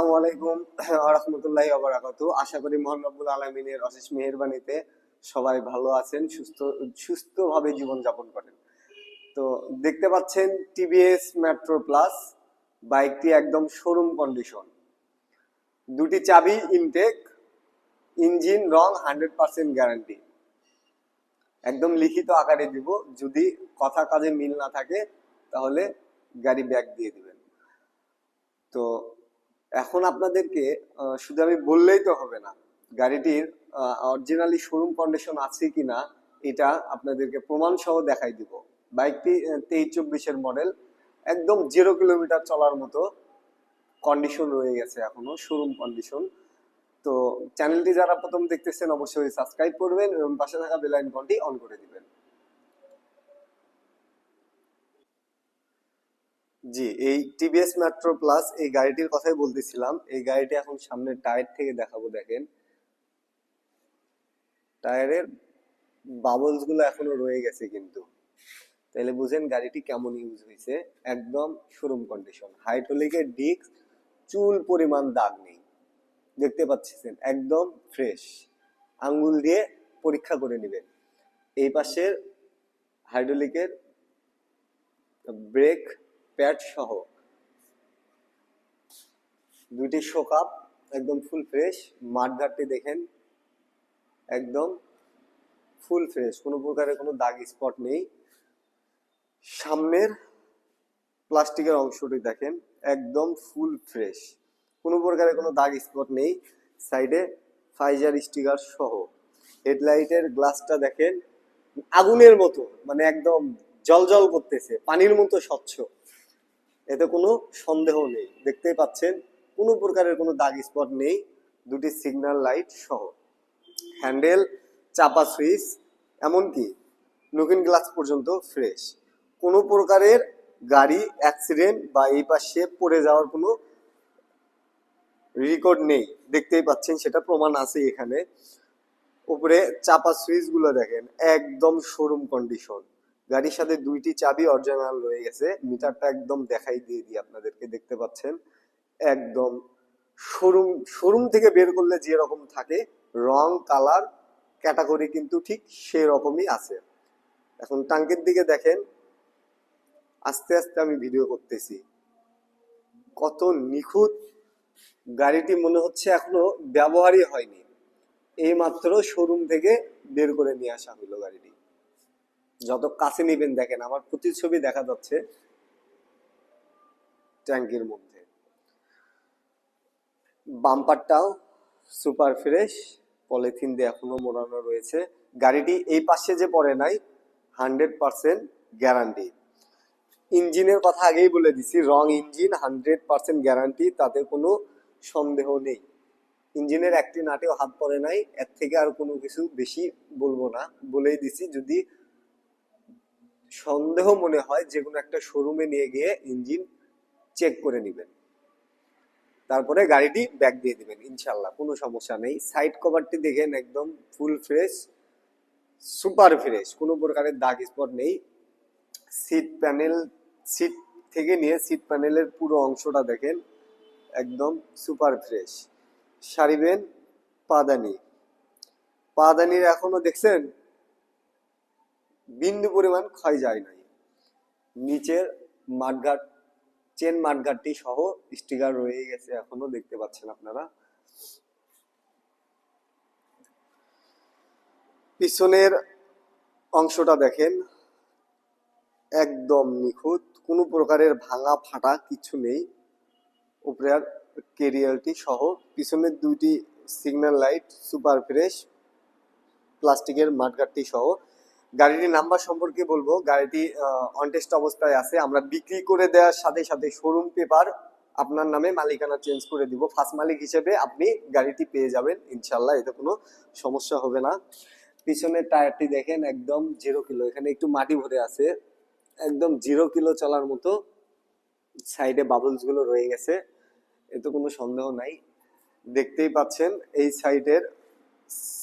আসসালামু আলাইকুম, রহমতুল্লাহ আবরাকাতু আশা করি মোহান রব্বুল আলমিনের অশেষ মেহরবানিতে সবাই ভালো আছেন, সুস্থ, সুস্থভাবে জীবনযাপন করেন। তো দেখতে পাচ্ছেন টিভিএস মেট্রো প্লাস বাইকটি একদম শোরুম কন্ডিশন দুটি চাবি ইনটেক ইঞ্জিন রং হান্ড্রেড পার্সেন্ট গ্যারান্টি একদম লিখিত আকারে দিব, যদি কথা কাজে মিল না থাকে, তাহলে গাড়ি ব্যাক দিয়ে দিবেন। তো এখন আপনাদেরকে শুধু আমি বললেই তো হবে না, গাড়িটির অরিজিনালি শোরুম কন্ডিশন আছে কিনা, এটা আপনাদেরকে প্রমাণ সহ দেখাই দিব। বাইকটি তেইশ চব্বিশের মডেল একদম জিরো কিলোমিটার চলার মতো কন্ডিশন রয়ে গেছে এখনও শোরুম কন্ডিশন তো চ্যানেলটি যারা প্রথম দেখতেছেন, অবশ্যই সাবস্ক্রাইব করবেন এবং পাশে থাকা বেল আইকনটি অন করে দিবেন। জি, এই টিভিএস মেট্রো প্লাস এই গাড়িটির কথাই বলতেছিলাম। এই গাড়িটি এখন সামনের টায়ার থেকে দেখাবো, দেখেন। টায়ারের বাবলসগুলো এখনও রয়ে গেছে কিন্তু। তাহলে বুঝেন গাড়িটি কেমন ইউজ হয়েছে। একদম শোরুম কন্ডিশন হাইড্রোলিকের ডিস্ক চুল পরিমাণ দাগ নেই। দেখতে পাচ্ছেন? একদম ফ্রেশ আঙ্গুল দিয়ে পরীক্ষা করে নেবেন। এই পাশের হাইড্রোলিকের ব্রেক প্যাড সহ। দুইটি শোকাপ, একদম ফুল ফ্রেশ মাঠঘাটটি দেখেন, একদম ফুল ফ্রেশ কোনো প্রকারের কোনো দাগ স্পট নেই। সামনের প্লাস্টিকের অংশটি দেখেন, একদম ফুল ফ্রেশ কোনো প্রকারের কোনো দাগ স্পট নেই। সাইডে ফাইজার স্টিকার সহ। হেডলাইটের গ্লাসটা দেখেন, আগুনের মতো মানে একদম জলজল করতেছে, পানির মতো স্বচ্ছ। এতে কোনো সন্দেহ নেই। দেখতেই পাচ্ছেন, কোনো প্রকারের কোনো দাগ স্পট নেই, দুটি সিগন্যাল লাইট সহ। হ্যান্ডেল চাপা সুইচ এমনকি লুকিং গ্লাস পর্যন্ত ফ্রেশ কোনো প্রকারের গাড়ি অ্যাক্সিডেন্ট বা এই পাশে পড়ে যাওয়ার কোনো রেকর্ড নেই। দেখতেই পাচ্ছেন, সেটা প্রমাণ আছে এখানে। উপরে চাপা সুইচগুলো দেখেন, একদম শোরুম কন্ডিশন গাড়ির সাথে দুইটি চাবি অরিজিনাল রয়ে গেছে। মিটারটা একদম দেখাই দিয়ে দিই আপনাদেরকে, দেখতে পাচ্ছেন? একদম শোরুম শোরুম থেকে বের করলে যে রকম থাকে, রং, কালার, ক্যাটাগরি কিন্তু ঠিক সেই রকমই আছে। এখন টাঙ্কের দিকে দেখেন, আস্তে আস্তে আমি ভিডিও করতেছি। কত নিখুঁত গাড়িটি মনে হচ্ছে এখনও ব্যবহারই হয়নি। এই মাত্র শোরুম থেকে বের করে নিয়ে আসা হলো গাড়িটি। যত কাছে নিবেন দেখেন, আমার প্রতিচ্ছবি দেখা যাচ্ছে ট্যাঙ্কির মধ্যে। বাম্পারটাও সুপার ফ্রেশ, পলিথিন দিয়ে এখনও মোড়ানো রয়েছে। গাড়িটি এই পাশে যে পড়ে নাই, হান্ড্রেড পার্সেন্ট গ্যারান্টি। ইঞ্জিনের কথা আগেই বলে দিছি, রং ইঞ্জিন, হান্ড্রেড পার্সেন্ট গ্যারান্টি, তাতে কোনো সন্দেহ নেই। ইঞ্জিনের একটি নাটেও হাত পড়ে নাই, এর থেকে আর কোনো কিছু বেশি বলব না, বলেই দিছি। যদি সন্দেহ মনে হয় যে কোনো একটা শোরুমে নিয়ে গিয়ে ইঞ্জিন চেক করে নেবেন। তারপরে গাড়িটি ব্যাক দিয়ে দিবেন ইনশাল্লাহ কোনো সমস্যা নেই। সাইড কভারটি দেখেন একদম ফুল ফ্রেশ সুপার ফ্রেশ কোনো প্রকারের দাগ স্পট নেই। সিট প্যানেল সিট থেকে নিয়ে সিট প্যানেলের পুরো অংশটা দেখেন, একদম সুপার ফ্রেশ সারিবেন পাদানি পাদানির এখনও দেখছেন? বিন্দু পরিমাণ ক্ষয় যায় নাই। নিচের মাঠঘাট, চেন মাঠঘাটটি সহ স্টিকার রয়ে গেছে এখনও, দেখতে পাচ্ছেন আপনারা। পিছনের অংশটা দেখেন, একদম নিখুঁত, কোনো প্রকারের ভাঙা ফাটা কিছু নেই। উপরের কেরিয়ালটি সহ পিছনের দুইটি সিগন্যাল লাইট সুপার ফ্রেশ প্লাস্টিকের মাঠগাটটি সহ গাড়িটির নাম্বার সম্পর্কে বলব। গাড়িটি অনটেস্ট অবস্থায় আছে। আমরা বিক্রি করে দেওয়ার সাথে সাথে শোরুম পেপার আপনার নামে মালিকানা চেঞ্জ করে দিব। ফার্স্ট মালিক হিসেবে আপনি গাড়িটি পেয়ে যাবেন। ইনশাল্লাহ এতে কোনো সমস্যা হবে না। পিছনের টায়ারটি দেখেন একদম জিরো কিলো এখানে একটু মাটি ভরে আছে। একদম জিরো কিলো চলার মতো সাইডে বাবলসগুলো রয়ে গেছে। এতে কোনো সন্দেহ নাই। দেখতেই পাচ্ছেন, এই সাইডের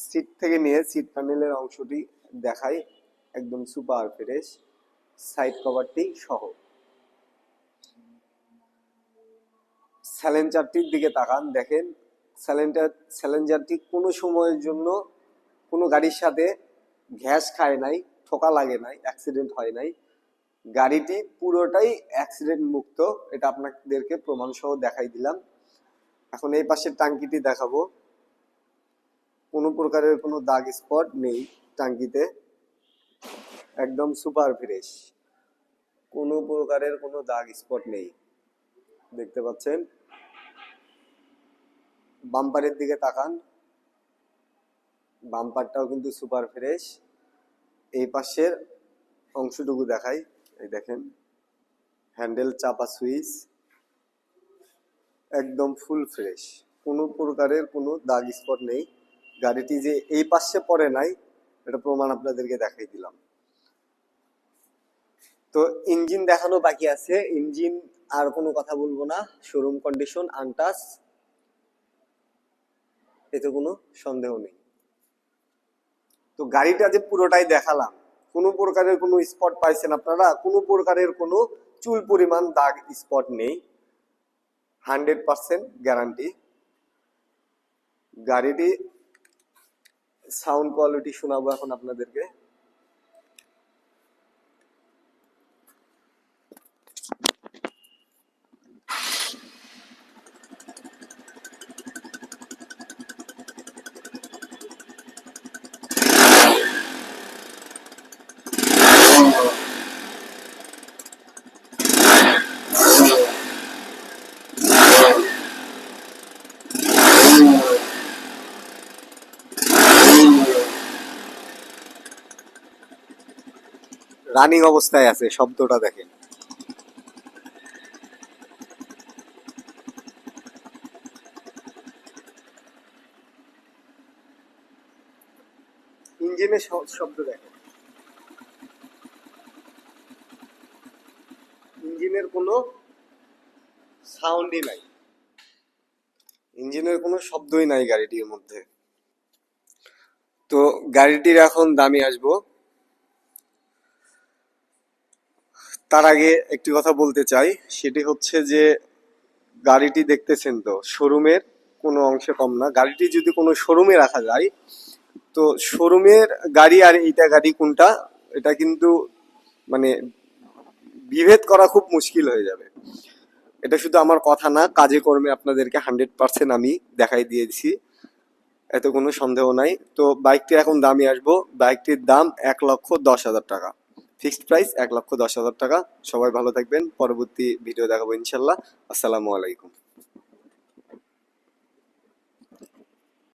সিট থেকে নিয়ে সিট প্যানেলের অংশটি দেখাই। একদম সুপার ফ্রেশ সাইড কভারটি সহ। স্যালেঞ্জারটির দিকে তাকান, দেখেন স্যালেঞ্জার স্যালেঞ্জারটি কোনো সময়ের জন্য কোনো গাড়ির সাথে ঘ্যাস খায় নাই, ঠোকা লাগে নাই অ্যাক্সিডেন্ট হয় নাই। গাড়িটি পুরোটাই অ্যাক্সিডেন্ট মুক্ত, এটা আপনাদেরকে প্রমাণ সহ দেখাই দিলাম। এখন এই পাশের টাঙ্কিটি দেখাবো। কোনো প্রকারের কোনো দাগ স্পট নেই টাঙ্কিতে। একদম সুপার ফ্রেশ। কোনো প্রকারের কোনো দাগ স্পট নেই। দেখতে পাচ্ছেন? বাম্পারের দিকে তাকান। বাম্পারটাও কিন্তু সুপার ফ্রেশ। এই পাশের অংশটুকু দেখাই। এই দেখেন, হ্যান্ডেল চাপা সুইচ। একদম ফুল ফ্রেশ। কোনো প্রকারের কোনো দাগ স্পট নেই। গাড়িটি যে এই পাশে পড়ে নাই, এটা প্রমাণ আপনাদেরকে দেখাই দিলাম। তো ইঞ্জিন দেখানো বাকি আছে। ইঞ্জিন আর কোনো কথা বলব না। Showroom condition untouched. এতে কোনো সন্দেহ নেই। তো গাড়িটা যে পুরোটাই দেখালাম, কোনো প্রকারের কোনো স্পট পাইছেন আপনারা? কোনো প্রকারের কোনো চুল পরিমাণ, দাগ স্পট নেই। Hundred percent guarantee. গাড়িটি সাউন্ড কোয়ালিটি শোনাবো এখন আপনাদেরকে। রানিং অবস্থায় আছে, শব্দটা দেখেন। ইঞ্জিনের শব্দ দেখেন। ইঞ্জিনের কোনো সাউন্ডই নাই। ইঞ্জিনের কোনো শব্দই নাই গাড়িটির মধ্যে। তো গাড়িটির এখন দামি আসব। তার আগে একটি কথা বলতে চাই, সেটি হচ্ছে যে গাড়িটি দেখতেছেন তো, শোরুমের কোনো অংশে কম না। গাড়িটি যদি কোনো শোরুমে রাখা যায়, তো শোরুমের গাড়ি আর এইটা গাড়ি কোনটা, এটা কিন্তু মানে বিভেদ করা খুব মুশকিল হয়ে যাবে। এটা শুধু আমার কথা না, কাজে কর্মে আপনাদেরকে হান্ড্রেড পার্সেন্ট আমি দেখাই দিয়েছি, এত কোনো সন্দেহ নাই। তো বাইকটি এখন দামি আসব। বাইকটির দাম এক লক্ষ দশ হাজার টাকা। ফিক্সড প্রাইস এক লক্ষ দশ হাজার টাকা। সবাই ভালো থাকবেন। পরবর্তী ভিডিও দেখাবো ইনশাল্লাহ। আসসালামু আলাইকুম।